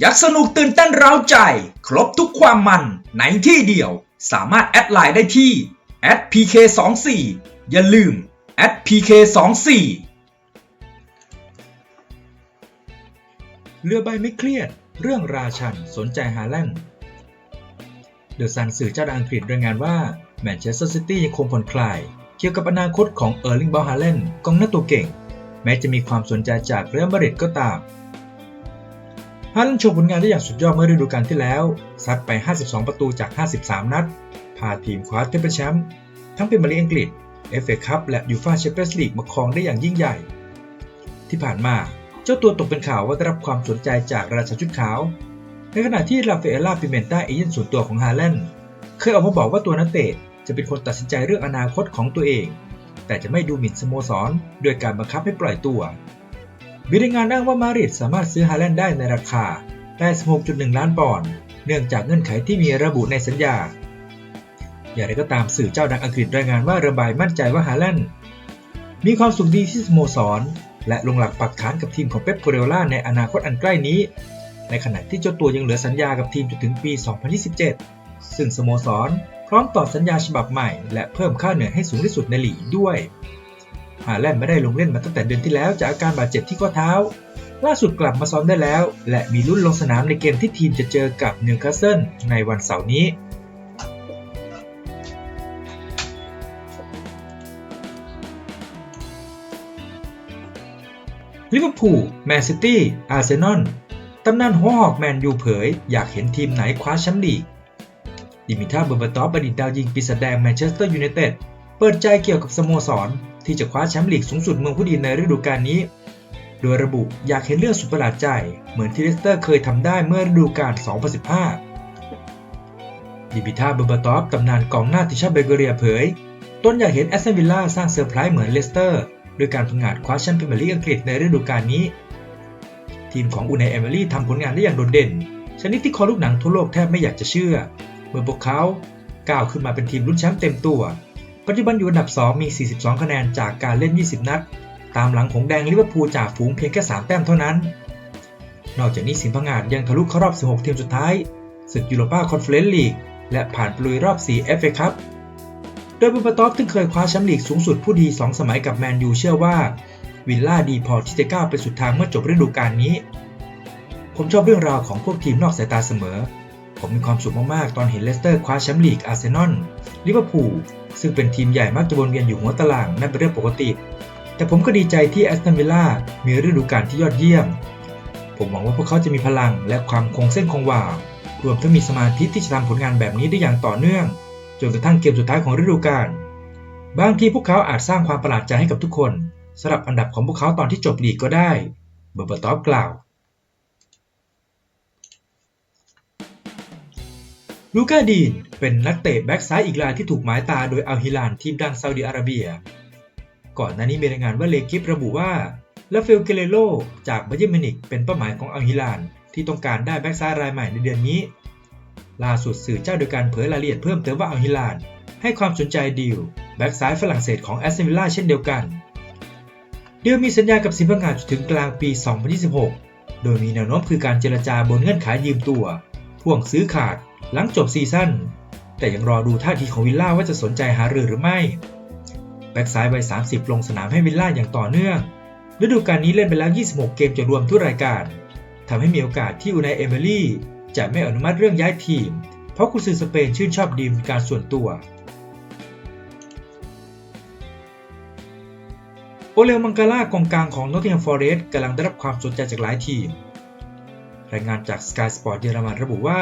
อยากสนุกตื่นเต้นเร้าใจ ครบทุกความมันในที่เดียว สามารถแอดไลน์ได้ที่ @pk24 อย่าลืม @pk24 เรือใบไม่เครียด เรื่องราชันสนใจฮาแลนด์เดอะซันสื่อเจ้าดังอังกฤษรายงานว่าแมนเชสเตอร์ซิตี้ยังคงผ่อนคลาย เกี่ยวกับอนาคตของเออร์ลิงบอลฮาแลนด์กองหน้าตัวเก่ง แม้จะมีความสนใจจากเรอัลมาดริดก็ตาม ฮาแลนโชว์ผลงานได้อย่างสุดยอดเมื่อฤดูกาลที่แล้วซัดไป 52 ประตูจาก 53 นัด พาทีมคว้าเทเบิลแชมป์ทั้งเป็นมาลีอังกฤษเอฟเอคัพและยูฟ่าแชมเปี้ยนส์ลีกมาครองได้อย่างยิ่งใหญ่ ที่ผ่านมาเจ้าตัวตกเป็นข่าวว่าได้รับความสนใจจากราชาชุดขาว ในขณะที่ราฟาเอล่าปิเมนต้าเอเย่นส่วนตัวของฮาแลนด์เคยออกมาบอกว่าตัวนักเตะจะเป็นคนตัดสินใจเรื่องอนาคตของตัวเอง แต่จะไม่ดูหมิ่นสโมสรโดยการบังคับให้ปล่อยตัว มีรายงานอ้างว่ามาริดสามารถซื้อฮาแลนด์ได้ในราคา86.1 ล้านปอนด์ เนื่องจากเงื่อนไขที่มีระบุในสัญญา อย่างไรก็ตามสื่อเจ้าดังอังกฤษรายงานว่าเรบายมั่นใจว่าฮาแลนด์มีความสุขดีที่สโมสร และลงหลักปักฐานกับทีมของเป๊ปโกเรล่าในอนาคตอันใกล้นี้ ในขณะที่เจ้าตัวยังเหลือสัญญากับทีมจนถึงปี 2027 ซึ่งสโมสร พร้อมต่อสัญญาฉบับใหม่ และเพิ่มค่าเหนื่อยให้สูงที่สุดในลีกด้วย ฮาแลนด์ไม่ได้ลงเล่นมาตั้งแต่เดือนที่แล้วจากอาการบาดเจ็บที่ข้อเท้า ล่าสุดกลับมาซ้อมได้แล้ว และมีลุ้นลงสนามในเกมที่ทีมจะเจอกับนิวคาสเซิลในวันเสาร์นี้ลิเวอร์พูลแมนซิตี้ อาร์เซนอล ตำนานหัวหอกแมนยูเผย อยากเห็นทีมไหนคว้าแชมป์ลีก ดิมิท่าเบอร์บตอฟอดีตดาวยิงปีศาจแดงแมนเชสเตอร์ยูไนเต็ด เปิดใจเกี่ยวกับสโมสร ที่จะคว้าแชมป์ลีกสูงสุดเมืองผู้ดีในฤดูกาลนี้ โดยระบุอยากเห็นเรื่องสุดประหลาดใจ เหมือนที่เลสเตอร์เคยทำได้เมื่อฤดูกาล 2015ดิมิท่าเบอร์บาตอฟตำนานกองหน้าติชาเบเกเรียเผย ต้นอยากเห็นแอสตันวิลล่าสร้างเซอร์ไพรส์เหมือนเลสเตอร์ด้วยการพังาดคว้าแชมป์พรีเมียร์ลีกอังกฤษในฤดูกาลนี้ ทีมของอูนายเอมิลี่ทำผลงานได้อย่างโดดเด่น ชนิดที่คอลูกหนังทั่วโลกแทบไม่อยากจะเชื่อ เมื่อพวกเขาก้าวขึ้นมาเป็นทีมลุ้นแชมป์เต็มตัว ปัจจุบันอยู่อันดับ 2 มี 42 คะแนนจากการเล่น 20 นัด ตามหลังของแดงลิเวอร์พูลจากฝูงเพียงแค่ 3 แต้มเท่านั้น นอกจากนี้สิงห์พังงาดยังทะลุเข้ารอบ 16 ทีมสุดท้ายศึกยูโรปาคอนเฟอเรนซ์ลีกและผ่านปลุยรอบ 4 FA คัพโดยบูปาตอฟซึ่งเคยคว้าแชมป์ลีกสูงสุดผู้ดี 2 สมัยกับแมนยูเชื่อว่า วิลล่าดีพอที่จะก้าวไปสุดทางเมื่อจบฤดูกาลนี้ ผมชอบเรื่องราวของพวกทีมนอกสายตาเสมอ ผมมีความสุขมากๆ ตอนเห็นเลสเตอร์คว้าแชมป์ลีกอาร์เซนอล ลิเวอร์พูล ซึ่งเป็นทีมใหญ่มักจะวนเวียนอยู่หัวตารางนั่นเป็นเรื่องปกติ แต่ผมก็ดีใจที่แอสตันวิลล่ามีฤดูกาลที่ยอดเยี่ยม ผมหวังว่าพวกเขาจะมีพลังและความคงเส้นคงวา รวมทั้งมีสมาธิที่จะทำผลงานแบบนี้ได้อย่างต่อเนื่อง จนกระทั่งเกมสุดท้ายของฤดูกาล บางทีพวกเขาอาจสร้างความประหลาดใจให้กับทุกคนสำหรับอันดับของพวกเขาตอนที่จบลีกก็ได้ เบอร์เบอร์ตอฟกล่าว ลูกาดีนเป็นนักเตะแบ็กซ้ายอีกรายที่ถูกหมายตาโดยอัลฮิลานทีมดังซาอุดิอาระเบีย ก่อนหน้านี้มีรายงานว่าเลกิฟระบุว่าลาเฟลเกเรโลจากบาเยมินิกเป็นเป้าหมายของอัลฮิลานที่ต้องการได้แบ็กซ้ายรายใหม่ในเดือนนี้ ล่าสุดสื่อเจ้าโดยการเผยรายละเอียดเพิ่มเติมว่าอัลฮิลานให้ความสนใจดีลแบ็กซ้ายฝรั่งเศสของแอสตันวิลล่าเช่นเดียวกันเดียวมีสัญญากับสิงห์พังงาจนถึงกลางปี 2026 โดยมีแนวโน้มคือการเจรจาบนเงื่อนไขยืมตัว พ่วงซื้อขาดหลังจบซีซั่นแต่ยังรอดูท่าทีของวิลล่าว่าจะสนใจหารือหรือไม่แบ็กซ้ายวัย 30 ลงสนามให้วิลล่าอย่างต่อเนื่อง ฤดูกาลนี้เล่นไปแล้ว 26 เกมจะรวมทุกรายการทำให้มีโอกาสที่อูนายเอมิลี่จะไม่อนุมัติเรื่องย้ายทีม เพราะกุนซือสเปนชื่นชอบดีมการส่วนตัว โอเลมังกาล่ากองกลางของนอตติงแฮมฟอเรสต์กำลังได้รับความสนใจจากหลายทีม รายงานจาก Sky Sport เยอรมันระบุว่า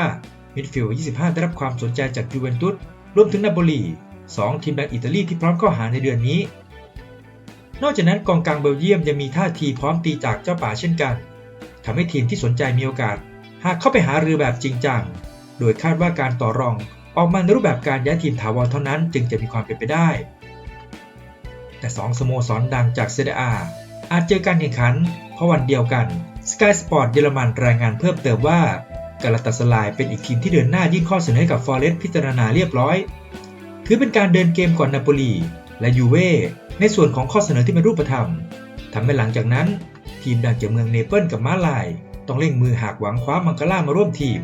มิดฟิลด์25 ได้รับความสนใจจากยูเวนตุสรวมถึงนาโปลี2 ทีมดังอิตาลีที่พร้อมเข้าหาในเดือนนี้ นอกจากนั้นกองกลางเบลเยียมยังมีท่าทีพร้อมตีจากเจ้าป่าเช่นกันทำให้ทีมที่สนใจมีโอกาส หากเข้าไปหารือแบบจริงจัง โดยคาดว่าการต่อรองออกมาในรูปแบบการย้ายทีมถาวรเท่านั้นจึงจะมีความเป็นไปได้ แต่สองสโมสรดังจากเซเดอาอาจเจอการแข่งขันเพราะวันเดียวกัน Sky Sport เยอรมันรายงานเพิ่มเติมว่ากาลาตาสลายเป็นอีกทีมที่เดินหน้ายื่นข้อเสนอให้กับฟอเรสต์พิจารณาเรียบร้อย ถือเป็นการเดินเกมก่อนนาโปลีและยูเว่ในส่วนของข้อเสนอที่เป็นรูปธรรมทำให้หลังจากนั้น ทีมดังจากเมืองเนเปิลกับมาลาย ต้องเร่งมือหากหวังคว้ามังกาล่ามาร่วมทีม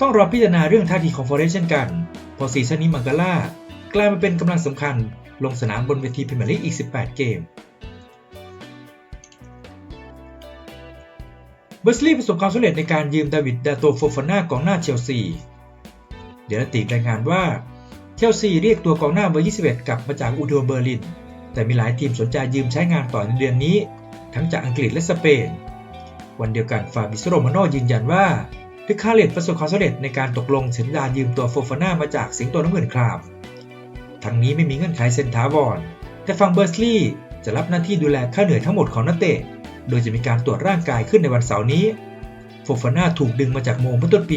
ต้องรอพิจารณาเรื่องท่าทีของฟอเรสเช่นกันพอซีซั่นนี้มังกาล่ากลายมาเป็นกำลังสำคัญลงสนามบนเวทีพรีเมียร์ลีกอีก 18 เกม อร์สลีย์ประสบความสำเร็จในการยืมดาวิดดาโตโฟฟาน่ากองหน้าเชลซี เดลติกรายงานว่าเชลซีเรียกตัวกองหน้าเบอร์ 21 กลับมาจากอูโดเบอร์ลิน แต่มีหลายทีมสนใจยืมใช้งานต่อในเดือนนี้ ทั้งจากอังกฤษและสเปน วันเดียวกันฟาบิโซโรมาโนยืนยันว่าดิคาเลตประสบความสำเร็จในการตกลงสัญญายืมตัวโฟฟาน่ามาจากสิงโตน้ำเงินครามทั้งนี้ไม่มีเงื่อนไขเซ็นถาวรแต่ฝั่งเบอร์สลีย์จะรับหน้าที่ดูแลค่าเหนื่อยทั้งหมดของนักเตะ โดยจะมีการตรวจร่างกายขึ้นในวันเสาร์นี้ โฟฟาน่าถูกดึงมาจากโมเมื่อต้นปี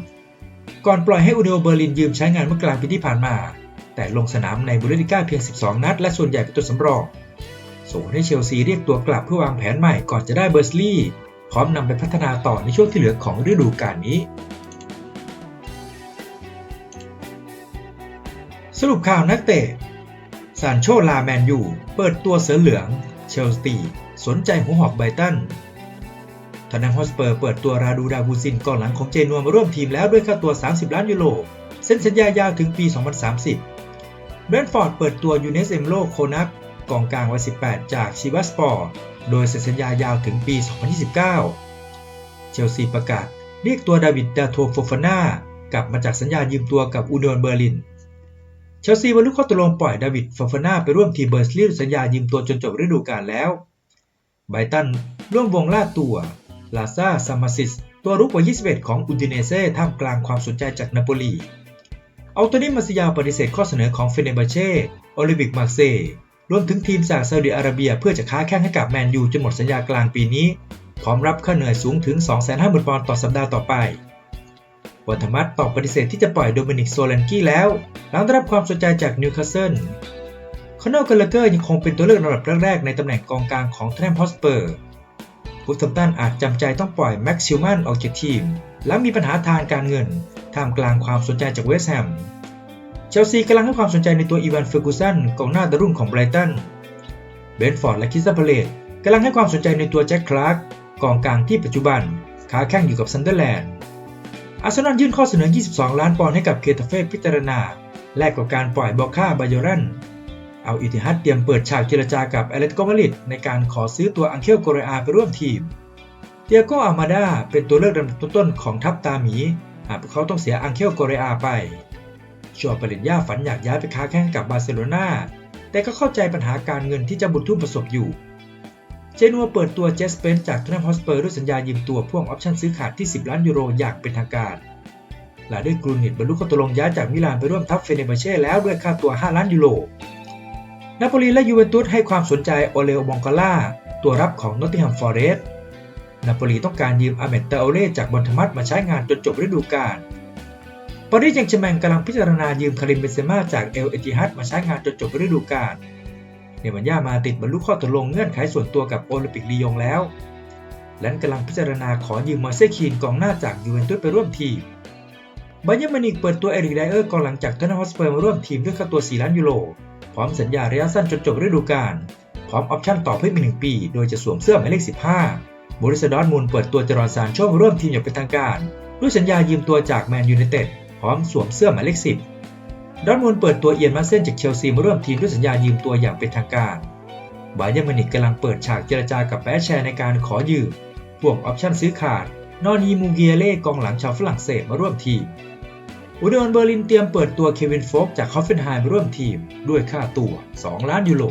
2023 ก่อนปล่อยให้อูเดโอเบอร์ลินยืมใช้งานเมื่อกลางปีที่ผ่านมา แต่ลงสนามในบุเดสลิก้าเพียง 12 นัด และส่วนใหญ่เป็นตัวสำรอง ส่งให้เชลซีเรียกตัวกลับเพื่อวางแผนใหม่ก่อนจะได้เบอร์สลีย์พร้อมนำไปพัฒนาต่อในช่วงที่เหลือของฤดูกาลนี้ สรุปข่าวนักเตะซานโชลาแมนยู เปิดตัวเสือเหลือง เชลซี สนใจหัวหอกไบตันทนังฮอสเปอร์เปิดตัวราดูดาบูซินก่องหลังของเจนัวมาร่วมทีมแล้วด้วยค่าตัว 30 ล้านยูโรเซ็นสัญญายาวถึงปี 2030แบรนฟอร์ดเปิดตัวยูเนสเอมโลโคนักกองกลางวัย 18 จากชิวัสปอร์โดยเซ็นสัญญายาวถึงปี 2029 เชลซีประกาศเรียกตัวดาวิดดาโทโฟฟาน่ากลับมาจากสัญญายืมตัวกับอูดอนเบอร์ลิน เชลซีบรรลุข้อตกลงปล่อยดาวิดฟอฟาน่าไปร่วมทีมเบอร์สลีสัญญายืมตัวจนจบฤดูกาลแล้ว ไบตันร่วมวงล่าตัวลาซาซามาซิส ตัวรุกวัย 21 ของอุดิเนเซ่ท่ามกลางความสนใจจากนาโปลีอัลโตนิมาซิยาปฏิเสธข้อเสนอของเฟเนบาเช่โอลิมปิกมาเซย์รวมถึงทีมจากซาอุดิอาระเบียเพื่อจะค้าแข่งให้กับแมนยูจนหมดสัญญากลางปีนี้ พร้อมรับค่าเหนื่อยสูงถึง 250,000 ปอนด์ต่อสัปดาห์ต่อไป วัฒมัตตอบปฏิเสธที่จะปล่อยโดมินิกโซเลนกี้แล้ว หลังได้รับความสนใจจากนิวคาสเซิล คอนเนลกาลเกอร์ยังคงเป็นตัวเลือกระดับแรกๆในตำแหน่งกองกลางของแทนพอสเปอร์ฟูทัมตันอาจจำใจต้องปล่อยแม็กซิลมันออกจากทีมและมีปัญหาทางการเงินท่ามกลางความสนใจจากเวสต์แฮม เชลซีกำลังให้ความสนใจในตัวอีวานเฟอร์กูสันกองหน้าดารุ่งของไบรตัน เบนฟอร์ดและคิสซาพาเลตกำลังให้ความสนใจในตัวแจ็คคลาร์กกองกลางที่ปัจจุบันค้าแข่งอยู่กับซันเดอร์แลนด์ อาร์เซนอลยื่นข้อเสนอ 22 ล้านปอนด์ให้กับเคทาเฟ่พิจารณา แลกกับการปล่อยบอค่าบาโยรัน เอาอิติฮัดเตรียมเปิดฉากเจรจากับแอเลตโกมาริดในการขอซื้อตัวอังเคลโกเรอาไปร่วมทีมเตียโกอามาดาเป็นตัวเลือกลำดับต้นๆของทัพตาหมีหากพวกเขาต้องเสียอังเคลโกเรอาไปชัวเปริญญาฝันอยากย้ายไปค้าแข่งกับบาร์เซโลนาแต่ก็เข้าใจปัญหาการเงินที่จะบุญทุ่มประสบอยู่ เจนัวเปิดตัวเจสเปนจากทูนัมฮอสเปอร์ด้วยสัญญายืมตัวพ่วงออปชั่นซื้อขาดที่ 10 ล้านยูโรอย่างเป็นทางการและด้วยกรูนิตบรรลุข้อตกลงย้ายจากมิลานไปร่วมทัพเฟเนเบเช่แล้วด้วยค่าตัว 5 ล้านยูโร นาโปลีและยูเวนตุสให้ความสนใจโอเลโอมองกาล่าตัวรับของนอตติงแฮมฟอร์เรสต์นาโปลีต้องการยืมอาเมตเตโอเล่จากบอนทมัตมาใช้งานจนจบฤดูกาลปารีสแซงต์แชร์แมงกำลังพิจารณายืมคาริมเบนเซม่าจากเอลเอติฮัดมาใช้งานจนจบฤดูกาลเนมันย่ามาติดบรรลุข้อตกลงเงื่อนไขส่วนตัวกับโอลิมปิกลียงแล้ว และกำลังพิจารณาขอยืมมาเซคีนกองหน้าจากยูเวนตุสไปร่วมทีมบาเยอร์มินิกเปิดตัวเอริกไดเออร์กองหลังจากเทนนฮอสเปอร์มาร่วมทีมด้วยค่าตัว 4 ล้านยูโร พร้อมสัญญาระยะสั้นจนจบฤดูกาล พร้อมออปชั่นต่อเพิ่มอีกหนึ่งปี โดยจะสวมเสื้อหมายเลข 15 บริสดอร์ทมูลเปิดตัวจรอนซานโชมาร่วมทีมอย่างเป็นทางการ ด้วยสัญญายืมตัวจากแมนยูไนเต็ด พร้อมสวมเสื้อหมายเลข 10 ดอร์ทมูลเปิดตัวเอียนมาเซนจากเชลซีมาร่วมทีมด้วยสัญญายืมตัวอย่างเป็นทางการ บาเยอร์มินิกกำลังเปิดฉากเจรจากับแบชแชร์ในการขอยืมพ่วงออปชั่นซื้อขาด นอนีมูเกียเล่กองหลังชาวฝรั่งเศสมาร่วมทีม อุดรเบอร์ลินเตรียมเปิดตัวเควินโฟกจากคอฟเฟนไฮม์ร่วมทีมด้วยค่าตัว 2 ล้านยูโร